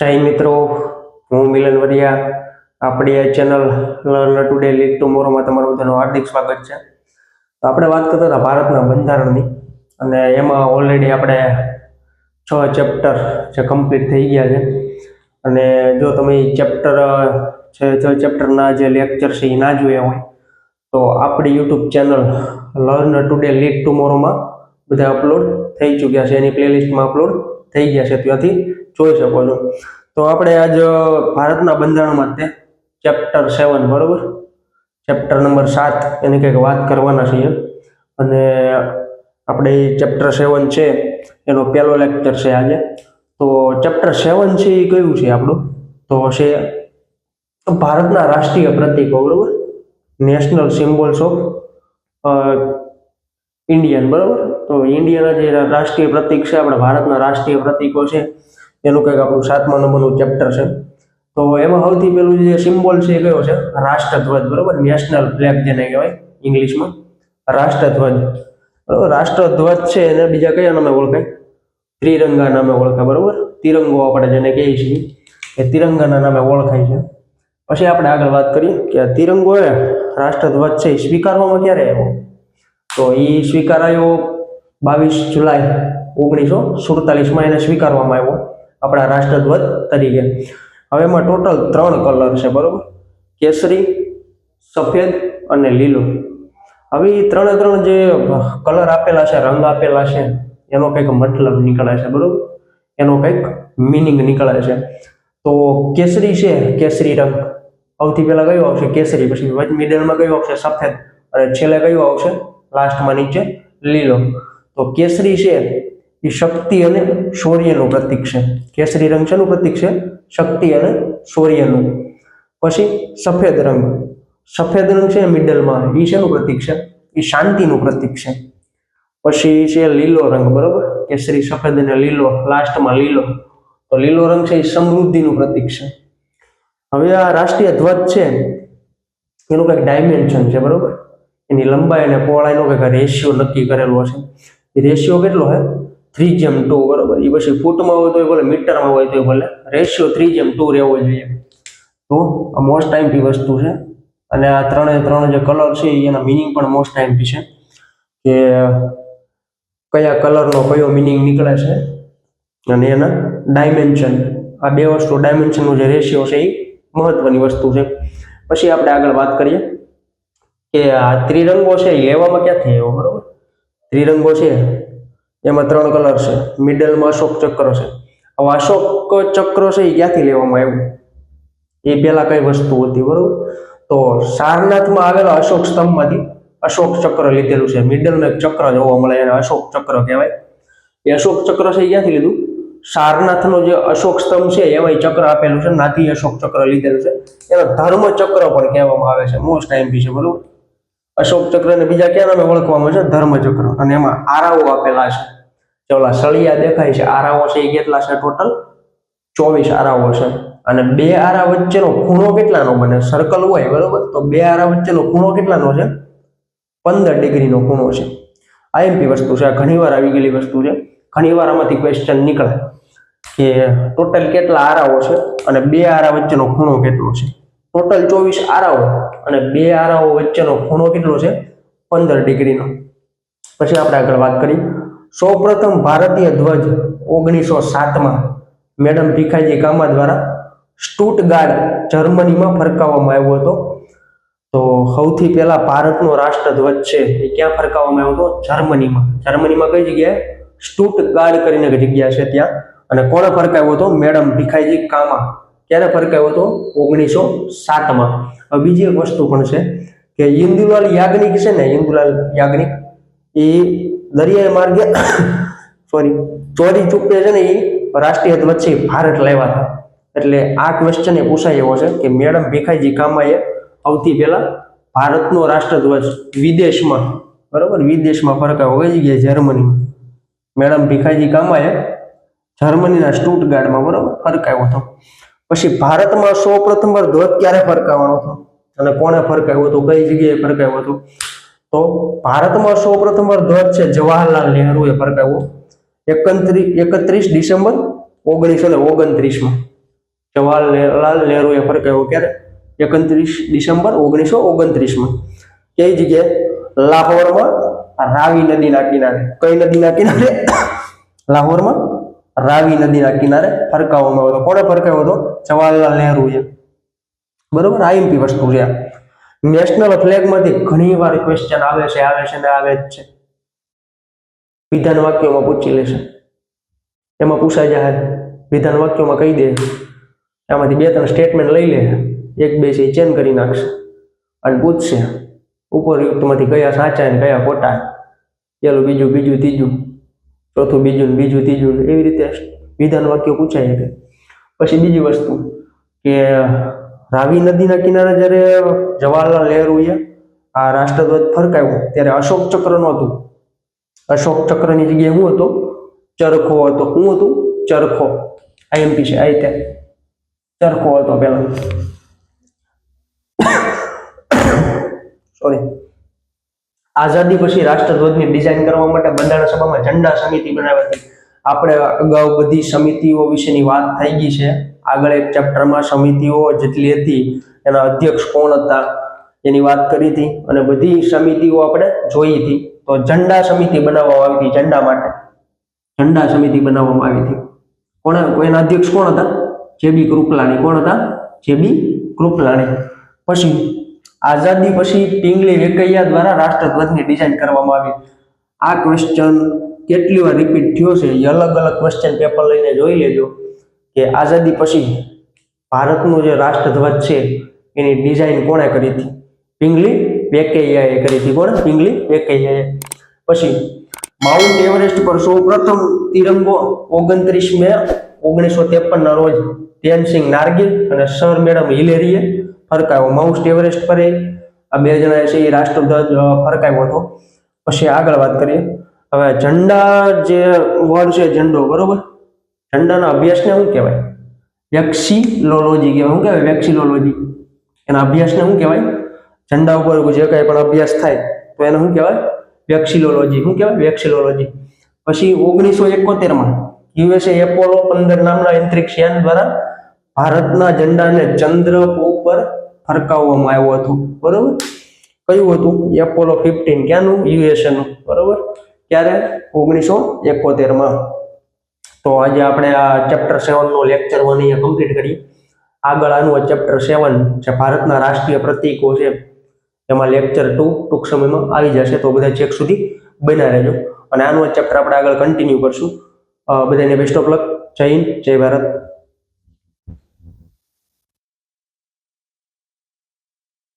જય મિત્રો, હું મિલન વરિયા આપણી આ ચેનલ લર્ન ટુડે લીડ ટુમોરોમાં તમારું બધાનું હાર્દિક સ્વાગત છે. તો આપણે વાત કરતા હતા ભારતના બંધારણની અને એમાં ઓલરેડી આપણે છ ચેપ્ટર જે કમ્પ્લીટ થઈ ગયા છે. અને જો તમે ચેપ્ટર છે છ ચેપ્ટરના જે લેક્ચર છે એ ના જોયા હોય, તો આપણી YouTube channel learn today lead ટુમોરોમાં બધા અપલોડ થઈ ચૂક્યા છે. એની પ્લેલિસ્ટમાં અપલોડ થઈ ગયા છે. ત્યાંથી જોઈ શકો છો. તો આપણે આજ ભારતના બંધારણમાં તે ચેપ્ટર સેવન બરોબર? ચેપ્ટર નંબર સાત, એની કંઈક વાત કરવાના છીએ. અને આપણે ચેપ્ટર સેવન છે, એનો પહેલો લેક્ચર છે આજે. તો ચેપ્ટર સેવન છે એ કયું છે આપણું? તો છે ભારતના રાષ્ટ્રીય પ્રતીકો બરોબર? નેશનલ સિમ્બોલ્સ ઓફ ઇન્ડિયન બરોબર? તો ઇન્ડિયાના જે રાષ્ટ્રીય પ્રતીક છે, આપણા ભારતના રાષ્ટ્રીય પ્રતીકો છે. એનું કંઈક આપણું સાતમા નંબરનું ચેપ્ટર છે. તો એમાં સૌથી પહેલું જે સિમ્બોલ છે એ કયો છે? રાષ્ટ્રધ્વજ, બરોબર? નેશનલ ફ્લેગ જેને કહેવાય ઇંગ્લિશમાં. રાષ્ટ્રધ્વજ. બરોબર? રાષ્ટ્રધ્વજ છે એને બીજા કયા નામે ઓળખાય? ત્રિરંગા નામે ઓળખાય, બરોબર? તિરંગો આપણે જેને કહીએ છીએ, એ તિરંગાના નામે ઓળખાય છે. પછી આપણે આગળ વાત કરીએ કે આ તિરંગો એ રાષ્ટ્રધ્વજ છે, એ સ્વીકારવામાં ક્યારે આવ્યો? તો એ સ્વીકારાયો બાવીસ જુલાઈ ઓગણીસો સુડતાલીસમાં એને સ્વીકારવામાં આવ્યો. આપણા રાષ્ટ્રધ્વજ તરીકે. હવે એમાં ટોટલ ત્રણ કલર છે, બરાબર? કેસરી, સફેદ અને લીલો. હવે ત્રણે ત્રણ જે કલર આપેલા છે, રંગ આપેલા છે, એનો કંઈક મતલબ નીકળે છે, બરોબર? એનો કંઈક મિનિંગ નીકળે છે. તો કેસરી છે, કેસરી રંગ. સૌથી પહેલાં કયો આવશે? કેસરી, પછી વચ મિડલમાં કયો આવશે? સફેદ. અને છેલ્લે કયો આવશે? લાસ્ટમાં નીચે લીલો. તો કેસરી છે એ શક્તિ અને શૌર્યનું પ્રતીક છે. કેસરી રંગ શેનું પ્રતીક છે? શક્તિ અને શૌર્યનું. પછી સફેદ રંગ. સફેદ રંગ છે મિડલમાં. એ શેનું પ્રતીક છે? એ શાંતિનું પ્રતીક છે. પછી છે લીલો રંગ, બરોબર? કેસરી સફેદ અને લીલો, લાસ્ટમાં લીલો. તો લીલો રંગ છે એ સમૃદ્ધિનું પ્રતીક છે. હવે આ રાષ્ટ્રીય ધ્વજ છે. એનું કંઈક ડાયમેન્શન છે, બરોબર? એની લંબાઈ અને પહોળાઈનો કંઈક રેશિયો નક્કી કરેલો છે એ રેશિયો કેટલો છે થ્રી જેમ ટુ બરોબર. એ પછી ફૂટમાં હોય તો ભલે, મીટરમાં હોય તો ભલે. રેશિયો થ્રી જેમ ટુ રહેવો જોઈએ. તો આ મોસ્ટ ટાઈમથી વસ્તુ છે. અને આ ત્રણે ત્રણ જે કલર છે એના મિનિંગ પણ મોસ્ટ ટાઈમથી છે. કે કયા કલરનો કયો મિનિંગ નીકળે છે. અને એના ડાયમેન્શન આ બે વસ્તુ ડાયમેન્શનનો જે રેશિયો છે એ મહત્વની વસ્તુ છે. પછી આપણે આગળ વાત કરીએ કે આ ત્રિરંગો છે એ લેવામાં ક્યાંથી આવ્યો? બરોબર? ત્રિરંગો છે એમાં ત્રણ કલર છે. મિડલમાં અશોક ચક્ર છે. હવે અશોક ચક્ર છે એ ક્યાંથી લેવામાં આવ્યું? એ પેલા કઈ વસ્તુ હતી, બરોબર? તો સારનાથમાં આવેલા અશોક સ્તંભમાંથી અશોક ચક્ર લીધેલું છે. મિડલનું એક ચક્ર જોવા મળે એને અશોક ચક્ર કહેવાય. એ અશોક ચક્ર છે ક્યાંથી લીધું? સારનાથનો જે અશોક સ્તંભ છે, એમાં ચક્ર આપેલું છે. નાથી અશોક ચક્ર લીધેલું છે. એને ધર્મ ચક્ર પણ કહેવામાં આવે છે. મોસ્ટ ટાઈમ બી છે, બરોબર? અશોક ચક્રને બીજા ક્યાં નામે ઓળખવામાં છે? ધર્મચક્ર. અને એમાં આરાઓ આપેલા છે. જે સળિયા દેખાય છે. આરાઓ છે એ કેટલા છે ટોટલ ચોવીસ આરાઓ છે. અને બે આરા વચ્ચેનો ખૂણો કેટલાનો બને? સર્કલ હોય, બરોબર? તો બે આરા વચ્ચેનો ખૂણો કેટલાનો છે? પંદર ડિગ્રીનો ખૂણો છે. આઈએમપી વસ્તુ છે. આ ઘણીવાર આવી ગયેલી વસ્તુ છે. ઘણીવાર આમાંથી ક્વેશ્ચન નીકળે કે ટોટલ કેટલા આરાઓ છે અને બે આરા વચ્ચેનો ખૂણો કેટલો છે? ટોટલ ચોવીસ આરાઓ. અને બે આરાઓ વચ્ચેનો ખૂણો કેટલો છે? પંદર ડિગ્રીનો. પછી આપણે આગળ વાત કરી. સૌપ્રથમ ભારતીય ધ્વજ ઓગણીસો સાતમાં મેડમ ભીખાજી કામા દ્વારા સ્ટુટગાર્ડ જર્મનીમાં ફરકાવવામાં આવ્યો હતો. તો સૌથી પહેલા ભારતનો રાષ્ટ્રધ્વજ છે એ ક્યાં ફરકાવવામાં આવ્યો હતો? જર્મનીમાં. જર્મનીમાં કઈ જગ્યાએ? સ્ટુટગાર્ડ કરીને જગ્યા છે ત્યાં. અને કોણે ફરકાવ્યો હતો? મેડમ ભીખાઈજી કામા ક્યારે ફરકાવ્યો હતો ઓગણીસો સાતમાં. બીજી એક વસ્તુ પણ છે કે ઇન્દુલાલ યાજ્ઞિક છે ને ઇન્દુલાલ યાજ્ઞિક, એ દરિયાઈ માર્ગે સોરી ચોરી ચૂકવે છે ને, એ રાષ્ટ્રીય છે ભારત લાવ્યા હતા. એટલે આ ક્વેશ્ચન એ પૂછાય એવો છે કે મેડમ ભીખાઈજી કામાએ સૌથી પહેલા ભારતનો રાષ્ટ્રધ્વજ વિદેશમાં, બરોબર? વિદેશમાં ફરકાવ્યો કઈ જગ્યાએ જર્મનીમાં મેડમ ભીખાઈજી કામાએ જર્મનીના સ્ટુટગાર્ડમાં, બરોબર? ફરકાયો હતો. પછી ભારતમાં સૌ પ્રથમ વાર ધ્વજ ક્યારે ફરકાવાનો હતો? અને કોણે ફરકાવ્યો હતો? કઈ જગ્યાએ ફરકાવ્યો હતો? તો ભારતમાં સૌ પ્રથમ વાર ધ્વજ છે, જવાહરલાલ નહેરુએ ફરકાવ્યો. એકત્રીસ એકત્રીસ ડિસેમ્બર ઓગણીસો ને ઓગણત્રીસમાં જવાહરલાલ નહેરુએ ફરકાવ્યો ક્યારે? એકત્રીસ ડિસેમ્બર ઓગણીસો ઓગણત્રીસમાં. કઈ જગ્યાએ? લાહોરમાં. રાવી નદીના કિનારે કઈ નદીના કિનારે લાહોરમાં. રાવી નદીના કિનારે ફરકાવવામાં આવ્યો હતો. કોણે ફરકાવ્યો હતો? જવાહરલાલ નહેરુએ બરોબર? આઈએમપી વસ્તુ છે. નેશનલ ફ્લેગમાંથી ઘણી વાર ક્વેશ્ચન આવે છે આવે છે ને આવે જ છે. વિધાન વાક્યોમાં પૂછી લેશે. એમાં પૂછાઈ જાય. વિધાન વાક્યોમાં કહી દે. એમાંથી બે ત્રણ સ્ટેટમેન્ટ લઈ લે. એક બે છે ચેન્જ કરી નાખશે. અને પૂછશે. ઉપરયુક્તમાંથી કયા સાચા ને કયા ખોટા. પેલું બીજું બીજું, ત્રીજું. ચોથું બીજું બીજું, ત્રીજું એવી રીતે વિધાન વાક્યો પૂછાય શકે પછી બીજી વસ્તુ કે રાવી નદીના કિનારે જ્યારે જવાહરલાલ નહેરુએ આ રાષ્ટ્રધ્વજ ફરકાવ્યો, ત્યારે અશોક ચક્ર નહોતું. અશોક ચક્રની જગ્યાએ હું હતો? ચરખો હતો. હું હતું? ચરખો. આઈએમપી છે. આ રીતે ચરખો હતો પેલા સોરી આઝાદી પછી રાષ્ટ્રધ્વજની ડિઝાઇન કરવા માટે બંધારણ સભામાં ઝંડા સમિતિ બનાવી હતી. આપણે અગાઉ બધી સમિતિઓ વિશેની વાત થઈ ગઈ છે. આગળ એક ચેપ્ટરમાં સમિતિઓ જેટલી હતી, એના અધ્યક્ષ કોણ હતા, એની વાત કરી હતી અને બધી સમિતિઓ આપણે જોઈ હતી. તો ઝંડા સમિતિ બનાવવામાં આવી હતી ઝંડા માટે. ઝંડા સમિતિ બનાવવામાં આવી હતી. કોણ એના અધ્યક્ષ કોણ હતા? J B Kripalani. કોણ હતા? J B Kripalani. પછી આઝાદી પછી પિંગલી વેકૈયા દ્વારા રાષ્ટ્રધ્વજની ડિઝાઇન કરવામાં આવી. આ ક્વેશ્ચન કેટલી વાર રિપીટ થયો છે એ અલગ અલગ ક્વેશ્ચન પેપર લઈને જોઈ લેજો કે આઝાદી પછી ભારતનું જે રાષ્ટ્રધ્વજ છે એની ડિઝાઇન કોણે કરી હતી? પિંગલી વેકૈયાએ કરી હતી કોણ? પિંગલી વેકૈયાએ. પછી માઉન્ટ એવરેસ્ટ પર સૌ પ્રથમ તિરંગો ઓગણત્રીસ મે ઓગણીસો ત્રેપન ના રોજ ધ્યાનસિંહ નાર્ગિલ અને સર મેડમ હિલેરીએ ફરકાવ્યો માઉન્ટ એવરેસ્ટ પર આ બે જણાએ છે એ રાષ્ટ્રધ્વજ ફરકાયો હતો. પછી આગળ વાત કરીએ. હવે ઝંડા જે વર્ડ છે, ઝંડો, બરોબર? ઝંડાના અભ્યાસને શું કહેવાય? વેક્સિલોલોજી કહેવાય. શું કહેવાય વેક્સિલોલોજી એના અભ્યાસને શું કહેવાય? ઝંડા ઉપર જે કાંઈ પણ અભ્યાસ થાય, તો એને શું કહેવાય? વેક્સિલોલોજી શું કહેવાય? વેક્સિલોલોજી પછી ઓગણીસો એકોતેરમાં યુએસએ એપોલો પંદર નામના અંતરિક્ષ યાન દ્વારા ભારતના ઝંડાને ચંદ્ર ઉપર ફરકાવવામાં આવ્યો હતો. બરોબર? કયું હતું? Apollo fifteen ક્યાંનું? યુએસએ નું. બરોબર? ક્યારે? ઓગણીસો એકોતેરમાં. તો આજે આપણે આ ચેપ્ટર સેવનનો લેક્ચર વન અહીંયા કમ્પ્લીટ કરીએ. આગળ આનું ચેપ્ટર સેવન જે ભારતના રાષ્ટ્રીય પ્રતીકો છે, એમાં લેક્ચર ટુ ટૂંક સમયમાં આવી જશે. તો બધા ચેક સુધી બના રહેજો. અને આનું ચેપ્ટર આપણે આગળ કન્ટિન્યુ કરશું. બધાને બેસ્ટ ઓફ લક જય હિન્દ, જય ભારત.